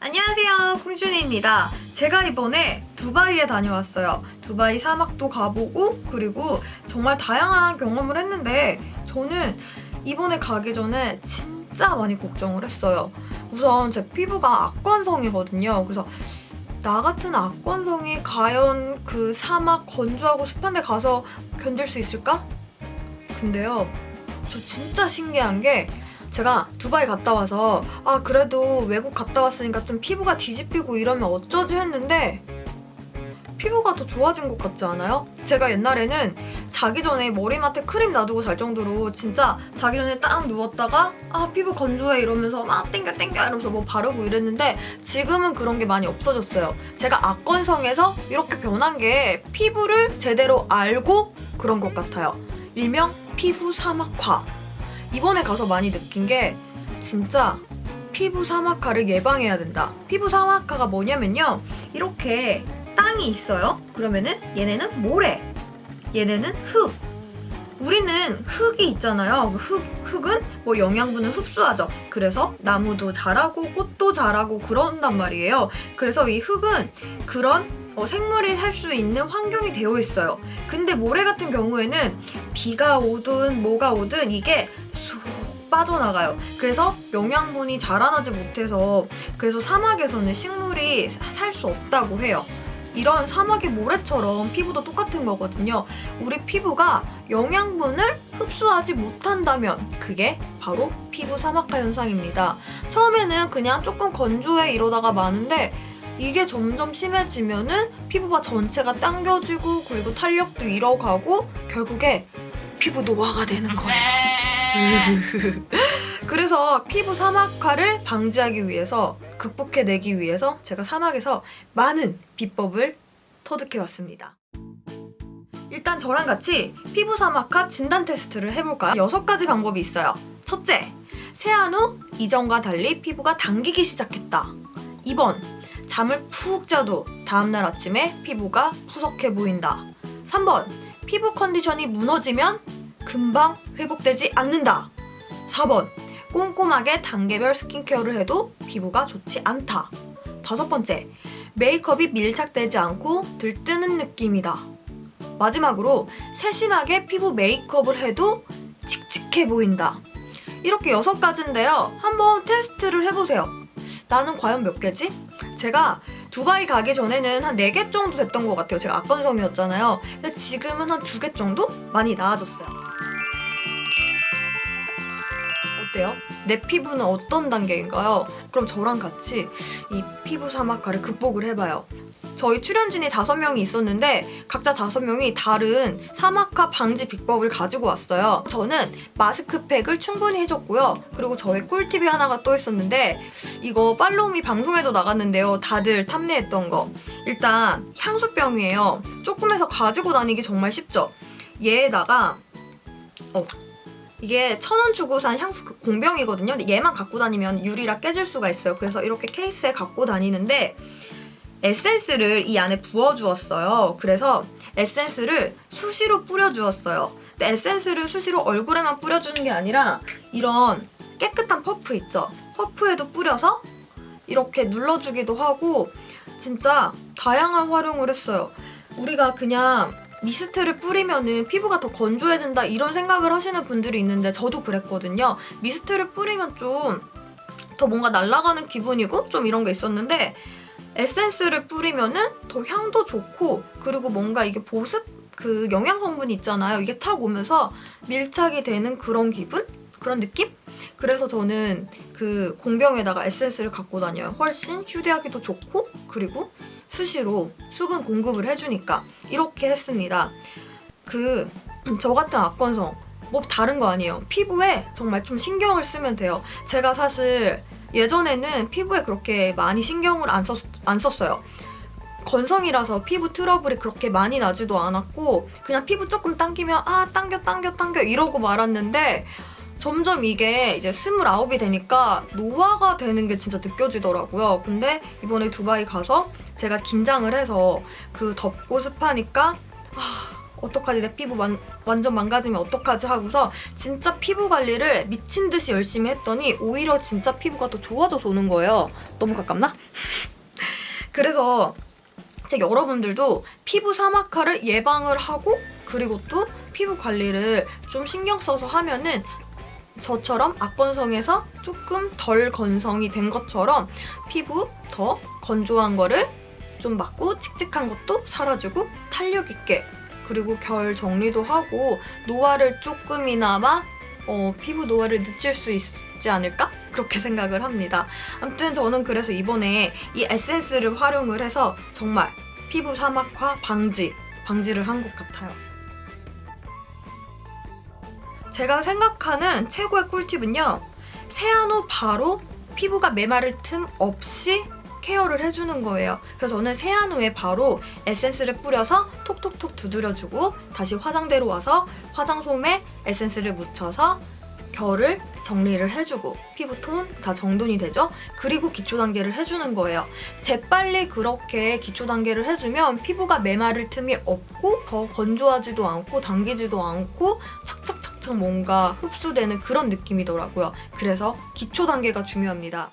안녕하세요 콩슈니입니다. 제가 이번에 두바이에 다녀왔어요. 두바이 사막도 가보고 그리고 정말 다양한 경험을 했는데 저는 이번에 가기 전에 진짜 많이 걱정을 했어요. 우선 제 피부가 악건성이거든요. 그래서 나 같은 악건성이 과연 그 사막 건조하고 습한 데 가서 견딜 수 있을까? 근데요 저 진짜 신기한 게 제가 두바이 갔다 와서 아 그래도 외국 갔다 왔으니까 좀 피부가 뒤집히고 이러면 어쩌지 했는데 피부가 더 좋아진 것 같지 않아요? 제가 옛날에는 자기 전에 머리맡에 크림 놔두고 잘 정도로 진짜 자기 전에 딱 누웠다가 아 피부 건조해 이러면서 막 땡겨 땡겨 이러면서 뭐 바르고 이랬는데 지금은 그런 게 많이 없어졌어요. 제가 악건성에서 이렇게 변한 게 피부를 제대로 알고 그런 것 같아요. 일명 피부 사막화. 이번에 가서 많이 느낀 게 진짜 피부 사막화를 예방해야 된다. 피부 사막화가 뭐냐면요. 이렇게 땅이 있어요. 그러면은 얘네는 모래, 얘네는 흙. 우리는 흙이 있잖아요. 그 흙, 흙은 뭐 영양분을 흡수하죠. 그래서 나무도 자라고 꽃도 자라고 그런단 말이에요. 그래서 이 흙은 그런 어, 생물이 살 수 있는 환경이 되어 있어요. 근데 모래 같은 경우에는 비가 오든 뭐가 오든 이게 쏙 빠져나가요. 그래서 영양분이 자라나지 못해서 그래서 사막에서는 식물이 살 수 없다고 해요. 이런 사막의 모래처럼 피부도 똑같은 거거든요. 우리 피부가 영양분을 흡수하지 못한다면 그게 바로 피부 사막화 현상입니다. 처음에는 그냥 조금 건조해 이러다가 마는데 이게 점점 심해지면은 피부가 전체가 당겨지고 그리고 탄력도 잃어가고 결국에 피부 노화가 되는 거예요. 그래서 피부 사막화를 방지하기 위해서 극복해내기 위해서 제가 사막에서 많은 비법을 터득해 왔습니다. 일단 저랑 같이 피부 사막화 진단 테스트를 해볼까요? 여섯 가지 방법이 있어요. 첫째, 세안 후 이전과 달리 피부가 당기기 시작했다. 2번, 잠을 푹 자도 다음날 아침에 피부가 푸석해 보인다. 3번, 피부 컨디션이 무너지면 금방 회복되지 않는다. 4번, 꼼꼼하게 단계별 스킨케어를 해도 피부가 좋지 않다. 다섯 번째, 메이크업이 밀착되지 않고 들뜨는 느낌이다. 마지막으로 세심하게 피부 메이크업을 해도 칙칙해 보인다. 이렇게 여섯 가지인데요. 한번 테스트를 해보세요. 나는 과연 몇 개지? 제가 두바이 가기 전에는 한네개 정도 됐던 것 같아요. 제가 악건성이었잖아요. 근데 지금은 한두개 정도 많이 나아졌어요. 어때요? 내 피부는 어떤 단계인가요? 그럼 저랑 같이 이 피부 사막화를 극복을 해봐요. 저희 출연진이 다섯 명이 있었는데 각자 다섯 명이 다른 사막화 방지 비법을 가지고 왔어요. 저는 마스크팩을 충분히 해줬고요. 그리고 저의 꿀팁이 하나가 또 있었는데 이거 팔로우미 방송에도 나갔는데요. 다들 탐내했던 거. 일단 향수병이에요. 조금 해서 가지고 다니기 정말 쉽죠? 얘에다가 어, 이게 천 원 주고 산 향수 그 공병이거든요. 근데 얘만 갖고 다니면 유리라 깨질 수가 있어요. 그래서 이렇게 케이스에 갖고 다니는데 에센스를 이 안에 부어주었어요. 그래서 에센스를 수시로 뿌려주었어요. 근데 에센스를 수시로 얼굴에만 뿌려주는 게 아니라 이런 깨끗한 퍼프 있죠? 퍼프에도 뿌려서 이렇게 눌러주기도 하고 진짜 다양한 활용을 했어요. 우리가 그냥 미스트를 뿌리면은 피부가 더 건조해진다 이런 생각을 하시는 분들이 있는데 저도 그랬거든요. 미스트를 뿌리면 좀 더 뭔가 날아가는 기분이고 좀 이런 게 있었는데 에센스를 뿌리면은 더 향도 좋고 그리고 뭔가 이게 보습 그 영양 성분이 있잖아요. 이게 탁 오면서 밀착이 되는 그런 기분? 그런 느낌? 그래서 저는 그 공병에다가 에센스를 갖고 다녀요. 훨씬 휴대하기도 좋고 그리고 수시로 수분 공급을 해주니까 이렇게 했습니다. 그 저 같은 악건성 뭐 다른 거 아니에요. 피부에 정말 좀 신경을 쓰면 돼요. 제가 사실 예전에는 피부에 그렇게 많이 신경을 안, 썼, 안 썼어요. 건성이라서 피부 트러블이 그렇게 많이 나지도 않았고 그냥 피부 조금 당기면 아 당겨 당겨 당겨 이러고 말았는데 점점 이게 이제 스물아홉이 되니까 노화가 되는 게 진짜 느껴지더라고요. 근데 이번에 두바이 가서 제가 긴장을 해서 그 덥고 습하니까 아, 어떡하지 내 피부 완, 완전 망가지면 어떡하지 하고서 진짜 피부 관리를 미친 듯이 열심히 했더니 오히려 진짜 피부가 더 좋아져서 오는 거예요. 너무 가깝나? 그래서 제 여러분들도 피부 사막화를 예방을 하고 그리고 또 피부 관리를 좀 신경 써서 하면은 저처럼 악건성에서 조금 덜 건성이 된 것처럼 피부 더 건조한 거를 좀 막고 칙칙한 것도 사라지고 탄력 있게 그리고 결 정리도 하고 노화를 조금이나마 어, 피부 노화를 늦출 수 있지 않을까? 그렇게 생각을 합니다. 아무튼 저는 그래서 이번에 이 에센스를 활용을 해서 정말 피부 사막화 방지, 방지를 한 것 같아요. 제가 생각하는 최고의 꿀팁은요. 세안 후 바로 피부가 메마를 틈 없이 케어를 해주는 거예요. 그래서 저는 세안 후에 바로 에센스를 뿌려서 톡톡톡 두드려주고 다시 화장대로 와서 화장솜에 에센스를 묻혀서 결을 정리를 해주고 피부톤 다 정돈이 되죠. 그리고 기초 단계를 해주는 거예요. 재빨리 그렇게 기초 단계를 해주면 피부가 메마를 틈이 없고 더 건조하지도 않고 당기지도 않고 착착 착착 뭔가 흡수되는 그런 느낌이더라고요. 그래서 기초 단계가 중요합니다.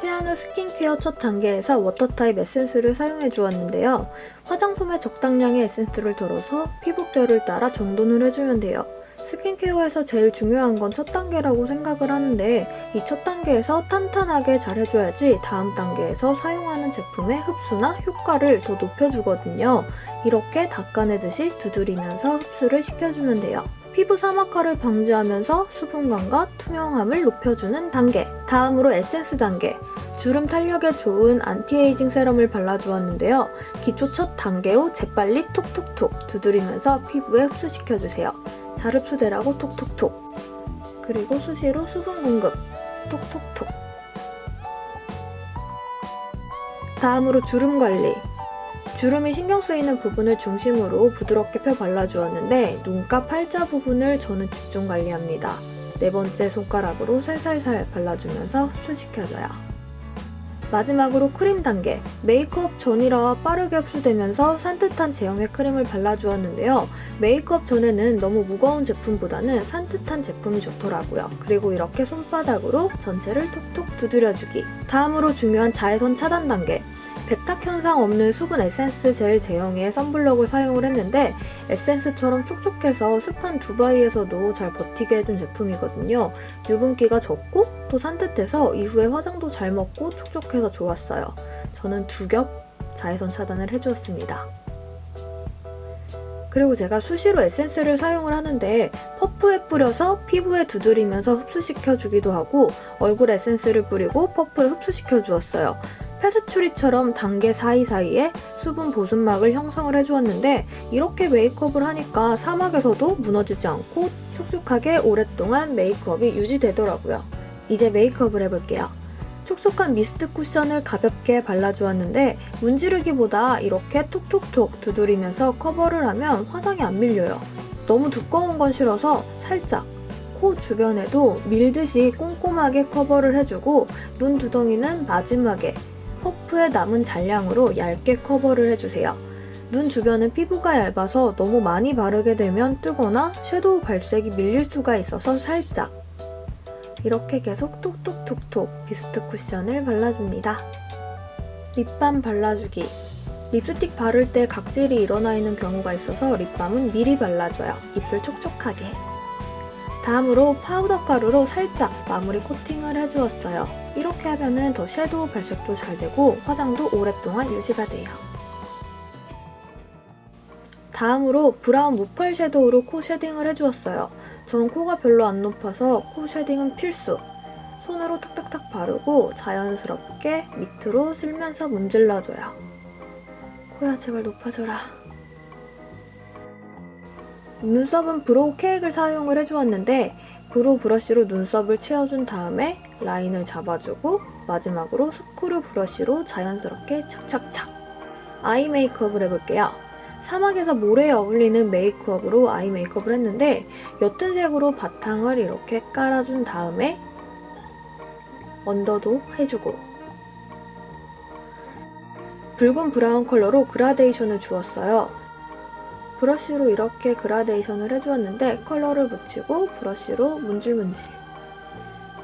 세안 후 스킨케어 첫 단계에서 워터타입 에센스를 사용해 주었는데요. 화장솜에 적당량의 에센스를 덜어서 피부결을 따라 정돈을 해주면 돼요. 스킨케어에서 제일 중요한 건 첫 단계라고 생각을 하는데 이 첫 단계에서 탄탄하게 잘 해줘야지 다음 단계에서 사용하는 제품의 흡수나 효과를 더 높여주거든요. 이렇게 닦아내듯이 두드리면서 흡수를 시켜주면 돼요. 피부 사막화를 방지하면서 수분감과 투명함을 높여주는 단계. 다음으로 에센스 단계. 주름 탄력에 좋은 안티에이징 세럼을 발라주었는데요. 기초 첫 단계 후 재빨리 톡톡톡 두드리면서 피부에 흡수시켜주세요. 잘 흡수되라고 톡톡톡. 그리고 수시로 수분 공급. 톡톡톡. 다음으로 주름 관리. 주름이 신경 쓰이는 부분을 중심으로 부드럽게 펴 발라주었는데 눈가 팔자 부분을 저는 집중 관리합니다. 네 번째 손가락으로 살살살 발라주면서 흡수시켜줘요. 마지막으로 크림 단계. 메이크업 전이라 빠르게 흡수되면서 산뜻한 제형의 크림을 발라주었는데요. 메이크업 전에는 너무 무거운 제품보다는 산뜻한 제품이 좋더라고요. 그리고 이렇게 손바닥으로 전체를 톡톡 두드려주기. 다음으로 중요한 자외선 차단 단계. 백탁 현상 없는 수분 에센스 젤 제형의 선블럭을 사용을 했는데 에센스처럼 촉촉해서 습한 두바이에서도 잘 버티게 해준 제품이거든요. 유분기가 적고 또 산뜻해서 이후에 화장도 잘 먹고 촉촉해서 좋았어요. 저는 두 겹 자외선 차단을 해주었습니다. 그리고 제가 수시로 에센스를 사용을 하는데 퍼프에 뿌려서 피부에 두드리면서 흡수시켜주기도 하고 얼굴 에센스를 뿌리고 퍼프에 흡수시켜 주었어요. 페스츄리처럼 단계 사이사이에 수분 보습막을 형성을 해주었는데 이렇게 메이크업을 하니까 사막에서도 무너지지 않고 촉촉하게 오랫동안 메이크업이 유지되더라고요. 이제 메이크업을 해볼게요. 촉촉한 미스트 쿠션을 가볍게 발라주었는데 문지르기보다 이렇게 톡톡톡 두드리면서 커버를 하면 화장이 안 밀려요. 너무 두꺼운 건 싫어서 살짝 코 주변에도 밀듯이 꼼꼼하게 커버를 해주고 눈 두덩이는 마지막에 퍼프에 남은 잔량으로 얇게 커버를 해주세요. 눈 주변은 피부가 얇아서 너무 많이 바르게 되면 뜨거나 섀도우 발색이 밀릴 수가 있어서 살짝 이렇게 계속 톡톡톡톡 미스트 쿠션을 발라줍니다. 립밤 발라주기 립스틱 바를 때 각질이 일어나 있는 경우가 있어서 립밤은 미리 발라줘요. 입술 촉촉하게. 다음으로 파우더 가루로 살짝 마무리 코팅을 해주었어요. 이렇게 하면은 더 섀도우 발색도 잘 되고 화장도 오랫동안 유지가 돼요. 다음으로 브라운 무펄 섀도우로 코 쉐딩을 해주었어요. 전 코가 별로 안 높아서 코 쉐딩은 필수. 손으로 탁탁탁 바르고 자연스럽게 밑으로 쓸면서 문질러줘요. 코야 제발 높아져라. 눈썹은 브로우 케이크를 사용을 해주었는데 브로우 브러쉬로 눈썹을 채워준 다음에 라인을 잡아주고 마지막으로 스크류 브러쉬로 자연스럽게 착착착 아이 메이크업을 해볼게요. 사막에서 모래에 어울리는 메이크업으로 아이 메이크업을 했는데 옅은 색으로 바탕을 이렇게 깔아준 다음에 언더도 해주고 붉은 브라운 컬러로 그라데이션을 주었어요. 브러쉬로 이렇게 그라데이션을 해주었는데 컬러를 묻히고 브러쉬로 문질문질.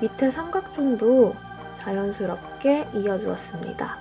밑에 삼각존도 자연스럽게 이어주었습니다.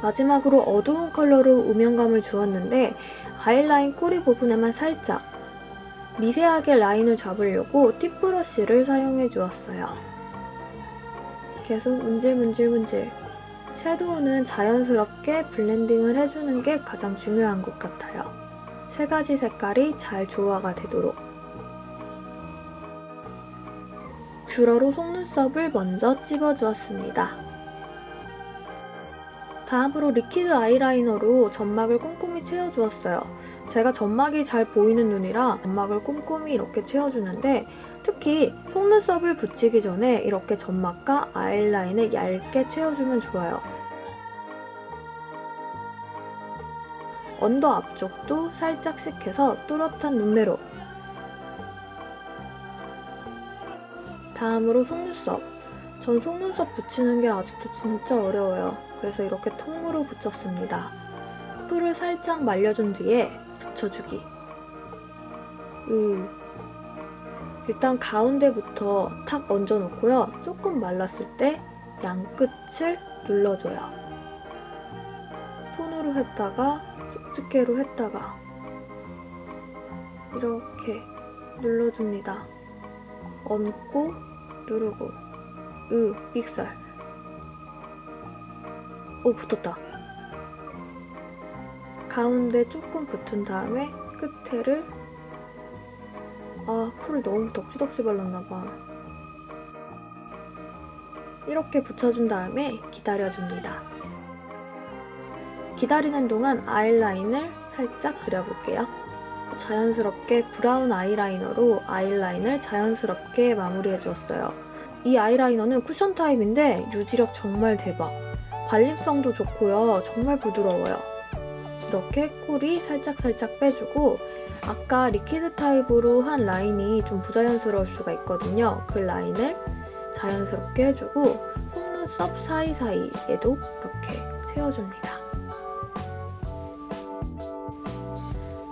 마지막으로 어두운 컬러로 음영감을 주었는데 아이라인 꼬리 부분에만 살짝 미세하게 라인을 잡으려고 팁 브러쉬를 사용해 주었어요. 계속 문질문질문질. 섀도우는 자연스럽게 블렌딩을 해주는 게 가장 중요한 것 같아요. 세 가지 색깔이 잘 조화가 되도록. 뷰러로 속눈썹을 먼저 찝어주었습니다. 다음으로 리퀴드 아이라이너로 점막을 꼼꼼히 채워주었어요. 제가 점막이 잘 보이는 눈이라 점막을 꼼꼼히 이렇게 채워주는데 특히 속눈썹을 붙이기 전에 이렇게 점막과 아이라인을 얇게 채워주면 좋아요. 언더 앞쪽도 살짝씩 해서 또렷한 눈매로 다음으로 속눈썹 전 속눈썹 붙이는 게 아직도 진짜 어려워요. 그래서 이렇게 통으로 붙였습니다. 풀을 살짝 말려준 뒤에 붙여주기. 으. 일단 가운데부터 탁 얹어 놓고요. 조금 말랐을 때 양끝을 눌러줘요. 손으로 했다가 쪽집게로 했다가 이렇게 눌러줍니다. 얹고 누르고 으 삑살 오 붙었다 가운데 조금 붙은 다음에 끝에를 아 풀을 너무 덕지덕지 발랐나봐 이렇게 붙여준 다음에 기다려줍니다 기다리는 동안 아이라인을 살짝 그려볼게요 자연스럽게 브라운 아이라이너로 아이라인을 자연스럽게 마무리해 주었어요 이 아이라이너는 쿠션 타입인데 유지력 정말 대박. 발림성도 좋고요. 정말 부드러워요. 이렇게 콜이 살짝살짝 빼주고 아까 리퀴드 타입으로 한 라인이 좀 부자연스러울 수가 있거든요. 그 라인을 자연스럽게 해주고 속눈썹 사이사이에도 이렇게 채워줍니다.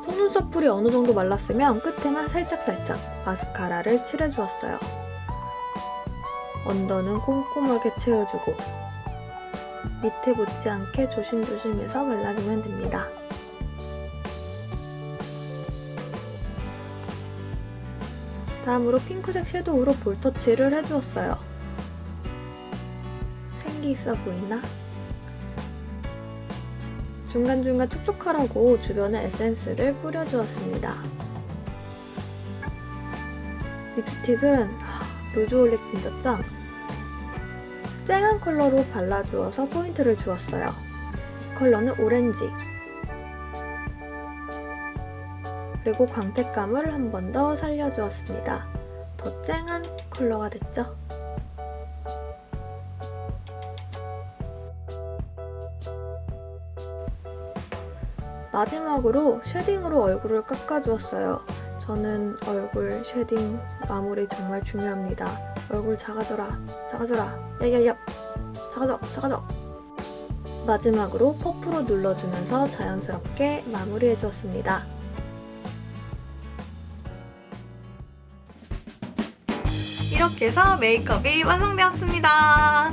속눈썹 풀이 어느 정도 말랐으면 끝에만 살짝살짝 마스카라를 칠해주었어요. 언더는 꼼꼼하게 채워주고 밑에 묻지 않게 조심조심해서 발라주면 됩니다. 다음으로 핑크색 섀도우로 볼 터치를 해주었어요. 생기 있어 보이나? 중간중간 촉촉하라고 주변에 에센스를 뿌려주었습니다. 립스틱은 루즈올릭 진짜 짱! 쨍한 컬러로 발라주어서 포인트를 주었어요. 이 컬러는 오렌지. 그리고 광택감을 한 번 더 살려주었습니다. 더 쨍한 컬러가 됐죠? 마지막으로 쉐딩으로 얼굴을 깎아주었어요. 저는 얼굴 쉐딩 마무리 정말 중요합니다. 얼굴 작아져라, 작아져라, 야야야, 작아져, 작아져. 마지막으로 퍼프로 눌러주면서 자연스럽게 마무리해 주었습니다. 이렇게 해서 메이크업이 완성되었습니다.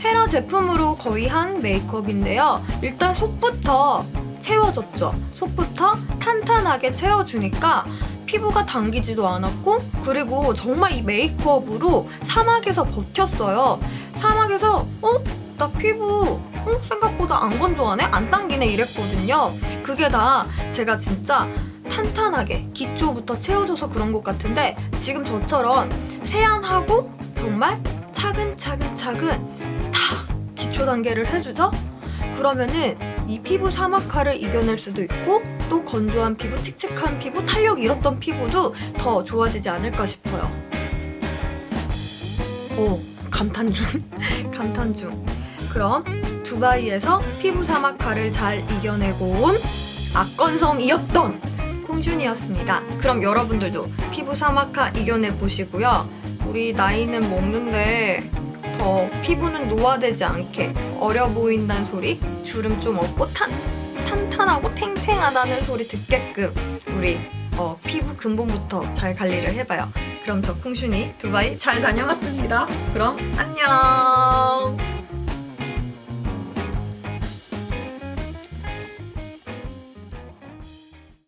헤라 제품으로 거의 한 메이크업인데요. 일단 속부터 채워졌죠. 속부터 탄탄하게 채워주니까 피부가 당기지도 않았고 그리고 정말 이 메이크업으로 사막에서 버텼어요. 사막에서 어? 나 피부 어? 생각보다 안 건조하네? 안 당기네? 이랬거든요. 그게 다 제가 진짜 탄탄하게 기초부터 채워줘서 그런 것 같은데 지금 저처럼 세안하고 정말 차근차근차근 다 기초 단계를 해주죠? 그러면은 이 피부 사막화를 이겨낼 수도 있고 또 건조한 피부, 칙칙한 피부, 탄력 잃었던 피부도 더 좋아지지 않을까 싶어요. 오, 감탄 중. 감탄 중. 그럼 두바이에서 피부 사막화를 잘 이겨내고 온 악건성이었던 홍준이었습니다. 그럼 여러분들도 피부 사막화 이겨내 보시고요. 우리 나이는 먹는데 더 피부는 노화되지 않게 어려 보인다는 소리, 주름 좀 없고 탄, 탄탄하고 탱탱하다는 소리 듣게끔 우리 어, 피부 근본부터 잘 관리를 해봐요. 그럼 저 콩순이 두바이 잘 다녀왔습니다. 그럼 안녕!